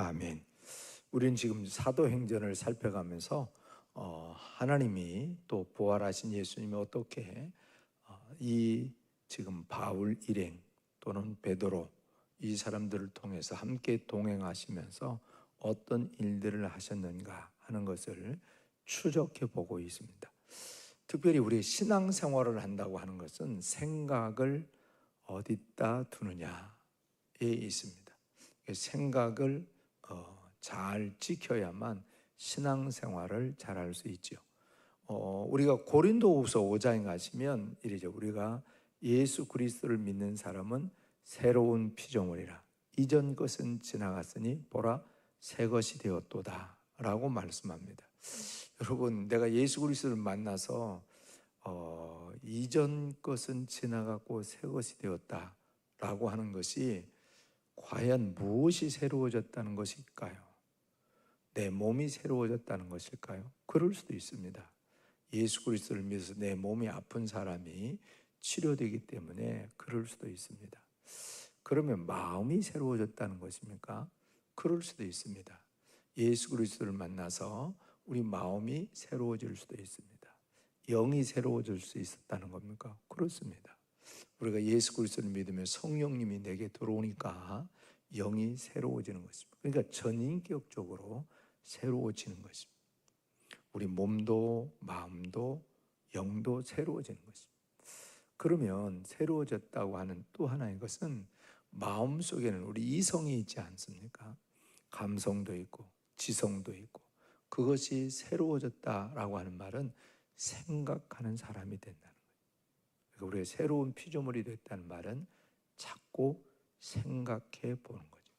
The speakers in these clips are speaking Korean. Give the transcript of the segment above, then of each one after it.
아멘. 우리는 지금 사도행전을 살펴가면서 어, 하나님이 또 부활하신 예수님이 어떻게 어, 이 지금 바울 일행 또는 베드로 이 사람들을 통해서 함께 동행하시면서 어떤 일들을 하셨는가 하는 것을 추적해 보고 있습니다. 특별히 우리 신앙 생활을 한다고 하는 것은 생각을 어디다 두느냐에 있습니다. 생각을 어, 잘 지켜야만 신앙 생활을 잘 할 수 있죠. 어, 우리가 고린도후서 5장에 가시면 이르죠. 우리가 예수 그리스도를 믿는 사람은 새로운 피조물이라 이전 것은 지나갔으니 보라 새 것이 되었도다라고 말씀합니다. 여러분, 내가 예수 그리스도를 만나서 어, 이전 것은 지나갔고 새 것이 되었다라고 하는 것이 과연 무엇이 새로워졌다는 것일까요? 내 몸이 새로워졌다는 것일까요? 그럴 수도 있습니다. 예수 그리스도를 믿어서 내 몸이 아픈 사람이 치료되기 때문에 그럴 수도 있습니다. 그러면 마음이 새로워졌다는 것입니까? 그럴 수도 있습니다. 예수 그리스도를 만나서 우리 마음이 새로워질 수도 있습니다. 영이 새로워질 수 있었다는 겁니까? 그렇습니다. 우리가 예수 그리스도를 믿으면 성령님이 내게 들어오니까 영이 새로워지는 것입니다. 그러니까 전인격적으로 새로워지는 것입니다. 우리 몸도 마음도 영도 새로워지는 것입니다. 그러면 새로워졌다고 하는 또 하나의 것은 마음 속에는 우리 이성이 있지 않습니까? 감성도 있고 지성도 있고 그것이 새로워졌다라고 하는 말은 생각하는 사람이 거예요. 그러니까 우리가 새로운 피조물이 됐다는 말은 자꾸 생각해 보는 거죠.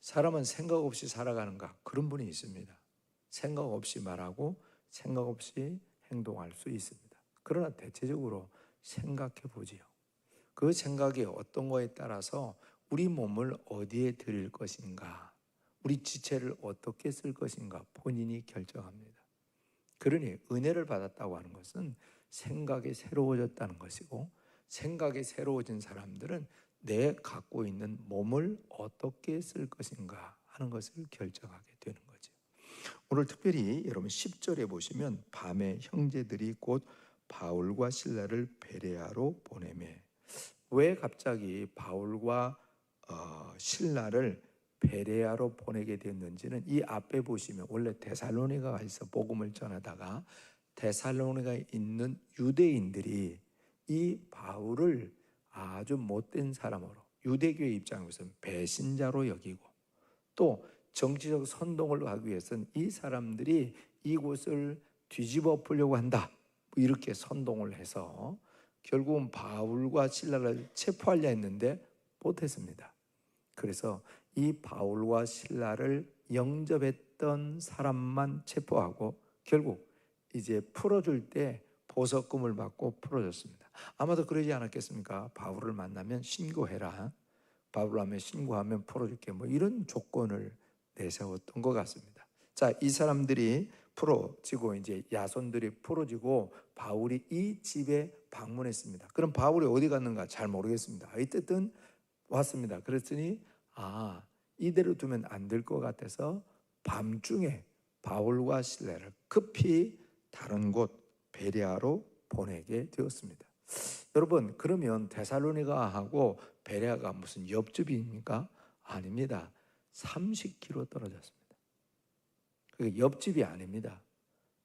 사람은 생각 없이 살아가는가? 그런 분이 있습니다. 생각 없이 말하고 생각 없이 행동할 수 있습니다. 그러나 대체적으로 생각해 보지요. 그 생각이 어떤 거에 따라서 우리 몸을 어디에 드릴 것인가, 우리 지체를 어떻게 쓸 것인가 본인이 결정합니다. 그러니 은혜를 받았다고 하는 것은 생각이 새로워졌다는 것이고 생각이 새로워진 사람들은 내 갖고 있는 몸을 어떻게 쓸 것인가 하는 것을 결정하게 되는 거죠. 오늘 특별히 여러분 10절에 보시면 밤에 형제들이 곧 바울과 신라를 베레아로 보내매 왜 갑자기 바울과 어, 신라를 베레아로 보내게 됐는지는 이 앞에 보시면 원래 데살로니가에서 복음을 전하다가 데살로니가에 있는 유대인들이 이 바울을 아주 못된 사람으로 유대교의 입장에서는 배신자로 여기고 또 정치적 선동을 하기 위해서는 이 사람들이 이곳을 뒤집어 풀려고 한다. 이렇게 선동을 해서 결국은 바울과 신라를 체포하려 했는데 못했습니다. 그래서 이 바울과 신라를 영접했던 사람만 체포하고 결국 이제 풀어줄 때 보석금을 받고 풀어줬습니다. 아마도 그러지 않았겠습니까? 바울을 만나면 신고해라. 바울을 하면 신고하면 풀어줄게. 뭐 이런 조건을 내세웠던 것 같습니다. 자, 이 사람들이 풀어지고 이제 야손들이 풀어지고 바울이 이 집에 방문했습니다. 그럼 바울이 어디 갔는가 잘 모르겠습니다. 어쨌든 왔습니다. 그랬더니 아, 이대로 두면 안 될 것 같아서 밤중에 바울과 실레를 급히 다른 곳 베레아로 보내게 되었습니다. 여러분, 그러면 데살로니가하고 베레아가 무슨 옆집입니까? 아닙니다. 30km 떨어졌습니다. 그게 옆집이 아닙니다.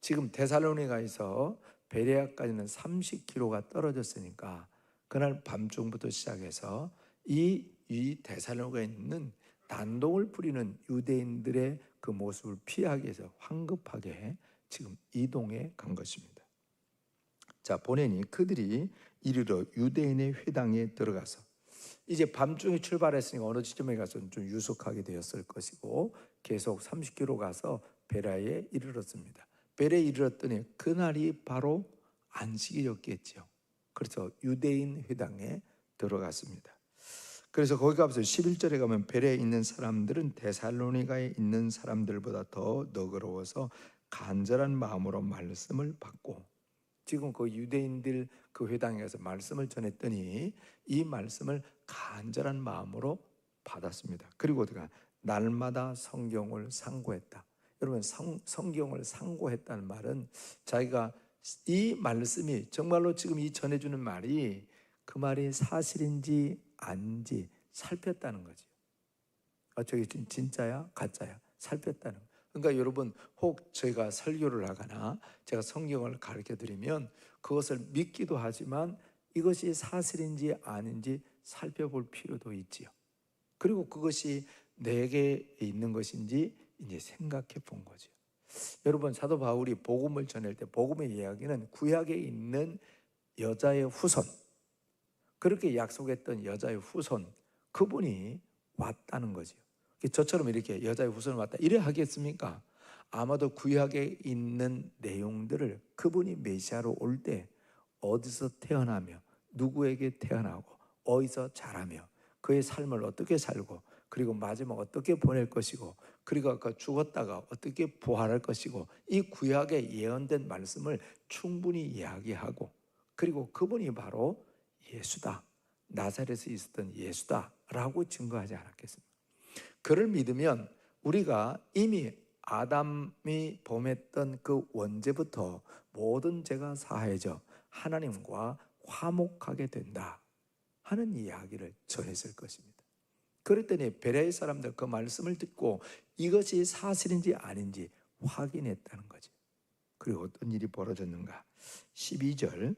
지금 데살로니가에서 베레아까지는 30km가 떨어졌으니까 그날 밤중부터 시작해서 이, 이 데살로니가에 있는 단독을 부리는 유대인들의 그 모습을 피하기 위해서 황급하게 지금 이동해 간 것입니다. 자, 보내니 그들이 이르러 유대인의 회당에 들어가서 이제 밤중에 출발했으니까 어느 지점에 가서 좀 유숙하게 되었을 것이고 계속 30km 가서 베라에 이르렀습니다. 베라에 이르렀더니 그날이 바로 안식이었겠죠. 그래서 유대인 회당에 들어갔습니다. 그래서 거기 가서 11절에 가면 베레에 있는 사람들은 데살로니가에 있는 사람들보다 더 너그러워서 간절한 마음으로 말씀을 받고 지금 그 유대인들 그 회당에 가서 말씀을 전했더니 이 말씀을 간절한 마음으로 받았습니다. 그리고 그가 날마다 성경을 상고했다. 여러분 성, 성경을 상고했다는 말은 자기가 이 말씀이 정말로 지금 이 전해주는 말이 그 말이 사실인지 아닌지 살폈다는 거죠. 아, 저게 진- 진짜야? 가짜야? 살폈다는 거. 그러니까 여러분 혹 저희가 설교를 하거나 제가 성경을 가르쳐 드리면 그것을 믿기도 하지만 이것이 사실인지 아닌지 살펴볼 필요도 있지요. 그리고 그것이 내게 있는 것인지 이제 생각해 본 거죠. 여러분 사도 바울이 복음을 전할 때 복음의 이야기는 구약에 있는 여자의 후손 그렇게 약속했던 여자의 후손 그분이 왔다는 거죠. 저처럼 이렇게 여자의 후손이 왔다 이래 하겠습니까? 아마도 구약에 있는 내용들을 그분이 메시아로 올 때 어디서 태어나며 누구에게 태어나고 어디서 자라며 그의 삶을 어떻게 살고 그리고 마지막 어떻게 보낼 것이고 그리고 아까 죽었다가 어떻게 부활할 것이고 이 구약에 예언된 말씀을 충분히 이야기하고 그리고 그분이 바로 예수다 나사렛에 있었던 예수다라고 증거하지 않았겠습니까? 그를 믿으면 우리가 이미 아담이 범했던 그 원죄부터 모든 죄가 사해져 하나님과 화목하게 된다 하는 이야기를 전했을 것입니다. 그랬더니 베레의 사람들 그 말씀을 듣고 이것이 사실인지 아닌지 확인했다는 거죠. 그리고 어떤 일이 벌어졌는가? 12절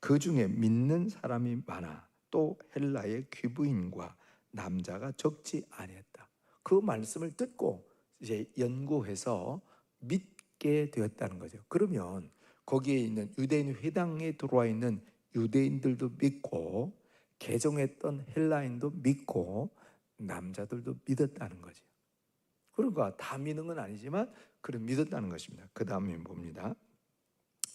그 중에 믿는 사람이 많아 또 헬라의 귀부인과 남자가 적지 아니었다. 그 말씀을 듣고 이제 연구해서 믿게 되었다는 거죠. 그러면 거기에 있는 유대인 회당에 들어와 있는 유대인들도 믿고 개종했던 헬라인도 믿고 남자들도 믿었다는 거죠. 그러니까 다 믿는 건 아니지만 그래 믿었다는 것입니다. 그 다음에 봅니다.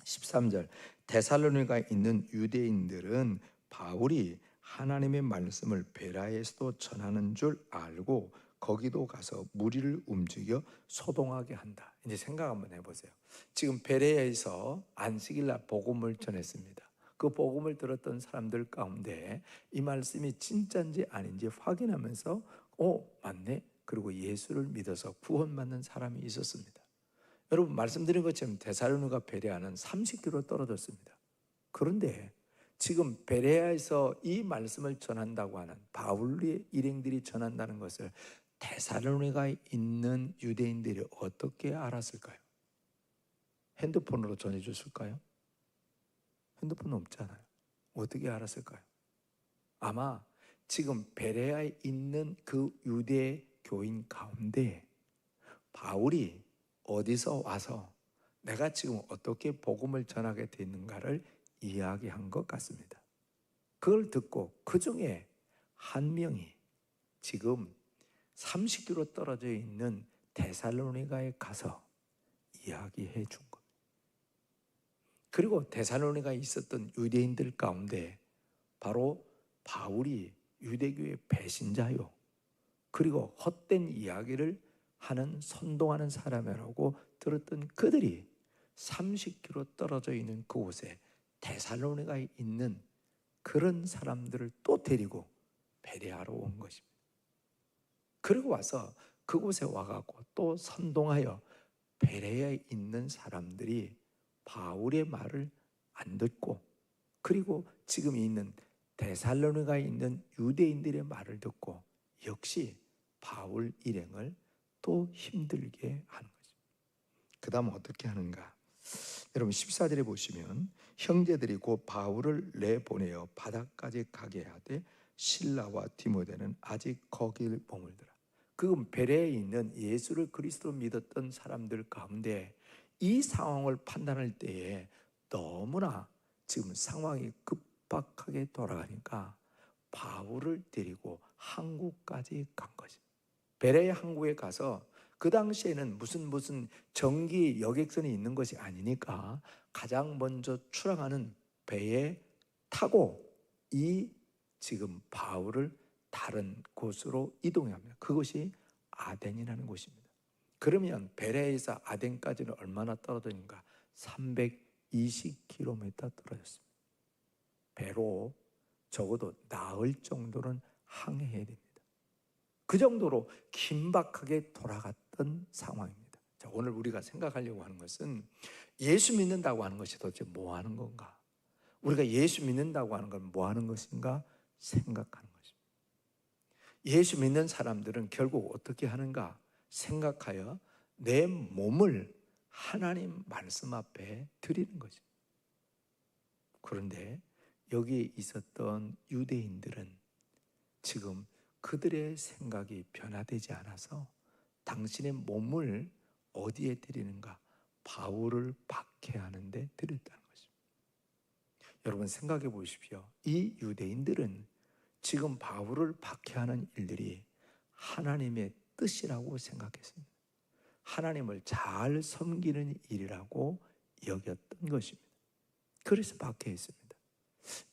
13절 데살로니가에 있는 유대인들은 바울이 하나님의 말씀을 베라에서도 전하는 줄 알고 거기도 가서 무리를 움직여 소동하게 한다. 이제 생각 한번 해보세요. 지금 베레에서 안식일 날 복음을 전했습니다. 그 복음을 들었던 사람들 가운데 이 말씀이 진짜인지 아닌지 확인하면서 어 맞네. 그리고 예수를 믿어서 구원받는 사람이 있었습니다. 여러분 말씀드린 것처럼 데살로니가 베레아는 30km 떨어졌습니다. 그런데 지금 베레아에서 이 말씀을 전한다고 하는 바울의 일행들이 전한다는 것을 데살로니가에 있는 유대인들이 어떻게 알았을까요? 핸드폰으로 전해줬을까요? 핸드폰 없잖아요. 어떻게 알았을까요? 아마 지금 베레아에 있는 그 유대 교인 가운데 바울이 어디서 와서 내가 지금 어떻게 복음을 전하게 됐는가를 이야기한 것 같습니다. 그걸 듣고 그 중에 한 명이 지금 30km 떨어져 있는 데살로니가에 가서 이야기해 준 겁니다. 그리고 데살로니가에 있었던 유대인들 가운데 바로 바울이 유대교의 배신자요. 그리고 헛된 이야기를 하는 선동하는 사람이라고 들었던 그들이 30km 떨어져 있는 그곳에 데살로니가에 있는 그런 사람들을 또 데리고 베레아로 온 것입니다. 그리고 와서 그곳에 와갖고 또 선동하여 베레아에 있는 사람들이 바울의 말을 안 듣고 그리고 지금 있는 데살로니가에 있는 유대인들의 말을 듣고 역시 바울 일행을 또 힘들게 하는 거죠. 그 다음 어떻게 하는가? 여러분 14절에 보시면 형제들이 곧 바울을 내보내어 바다까지 가게 하되 신라와 디모데는 아직 거길 머물더라. 그건 베레에 있는 예수를 그리스도로 믿었던 사람들 가운데 이 상황을 판단할 때에 너무나 지금 상황이 급박하게 돌아가니까 바울을 데리고 한국까지 간 것입니다. 베레 항구에 가서 그 당시에는 무슨 무슨 전기 여객선이 있는 것이 아니니까 가장 먼저 출항하는 배에 타고 이 지금 바울을 다른 곳으로 이동합니다. 그것이 아덴이라는 곳입니다. 그러면 베레에서 아덴까지는 얼마나 떨어지는가? 320km 떨어졌습니다. 배로 적어도 나흘 정도는 항해해야 됩니다. 그 정도로 긴박하게 돌아갔던 상황입니다. 자, 오늘 우리가 생각하려고 하는 것은 예수 믿는다고 하는 것이 도대체 뭐 하는 건가? 우리가 예수 믿는다고 하는 건 뭐 하는 것인가 생각하는. 예수 믿는 사람들은 결국 어떻게 하는가 생각하여 내 몸을 하나님 말씀 앞에 드리는 거죠. 그런데 여기에 있었던 유대인들은 지금 그들의 생각이 변화되지 않아서 당신의 몸을 어디에 드리는가? 바울을 박해하는데 드렸다는 것입니다. 여러분 생각해 보십시오. 이 유대인들은 지금 바울을 박해하는 일들이 하나님의 뜻이라고 생각했습니다. 하나님을 잘 섬기는 일이라고 여겼던 것입니다. 그래서 박해했습니다.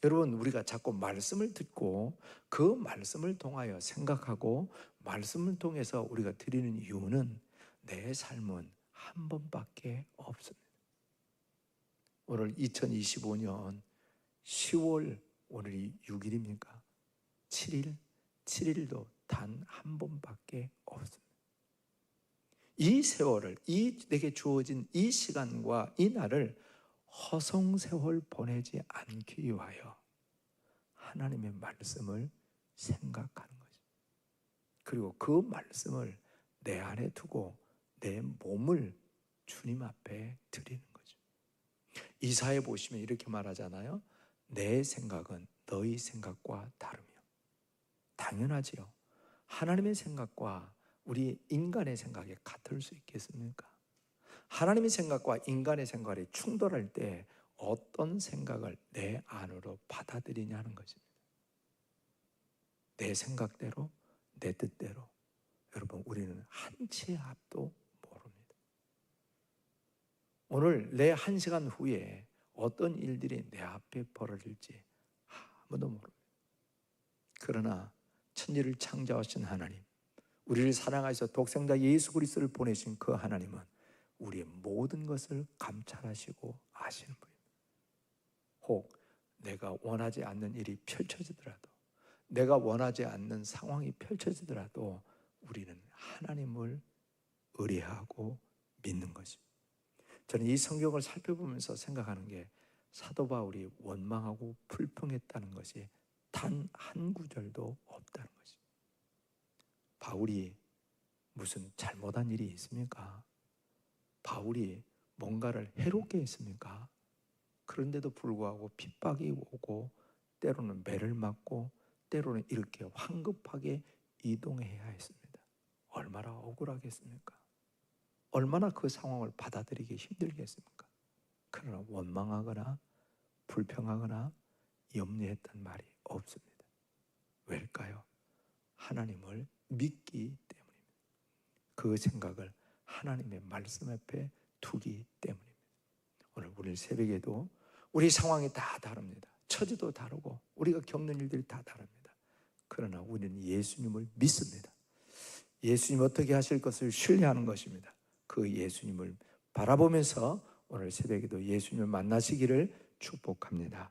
여러분 우리가 자꾸 말씀을 듣고 그 말씀을 통하여 생각하고 말씀을 통해서 우리가 드리는 이유는 내 삶은 한 번밖에 없습니다. 오늘 2025년 10월 오늘이 6일입니까? 7일 7일도 단 한 번밖에 없습니다. 이 세월을 이 내게 주어진 이 시간과 이 날을 허송 세월 보내지 않기 위하여 하나님의 말씀을 생각하는 거죠. 그리고 그 말씀을 내 안에 두고 내 몸을 주님 앞에 드리는 거죠. 이사에 보시면 이렇게 말하잖아요. 내 생각은 너희 생각과 다르며 당연하지요. 하나님의 생각과 우리 인간의 생각이 같을 수 있겠습니까? 하나님의 생각과 인간의 생각이 충돌할 때 어떤 생각을 내 안으로 받아들이냐는 것입니다. 내 생각대로, 내 뜻대로. 여러분, 우리는 한 치의 앞도 모릅니다. 오늘 내 한 시간 후에 어떤 일들이 내 앞에 벌어질지 아무도 모릅니다. 그러나 천지를 창조하신 하나님, 우리를 사랑하셔서 독생자 예수 그리스도를 보내신 그 하나님은 우리의 모든 것을 감찰하시고 아시는 분입니다. 혹 내가 원하지 않는 일이 펼쳐지더라도 내가 원하지 않는 상황이 펼쳐지더라도 우리는 하나님을 의뢰하고 믿는 것입니다. 저는 이 성경을 살펴보면서 생각하는 게 사도 바울이 원망하고 불평했다는 것이 단 한 구절도 없다는 것입니다. 바울이 무슨 잘못한 일이 있습니까? 바울이 뭔가를 해롭게 했습니까? 그런데도 불구하고 핍박이 오고 때로는 매를 맞고 때로는 이렇게 황급하게 이동해야 했습니다. 얼마나 억울하겠습니까? 얼마나 그 상황을 받아들이기 힘들겠습니까? 그러나 원망하거나 불평하거나 염려했던 말이 없습니다. 왜일까요? 하나님을 믿기 때문입니다. 그 생각을 하나님의 말씀 앞에 두기 때문입니다. 오늘 우리 새벽에도 우리 상황이 다 다릅니다. 처지도 다르고 우리가 겪는 일들이 다 다릅니다. 그러나 우리는 예수님을 믿습니다. 예수님 어떻게 하실 것을 신뢰하는 것입니다. 그 예수님을 바라보면서 오늘 새벽에도 예수님을 만나시기를 축복합니다.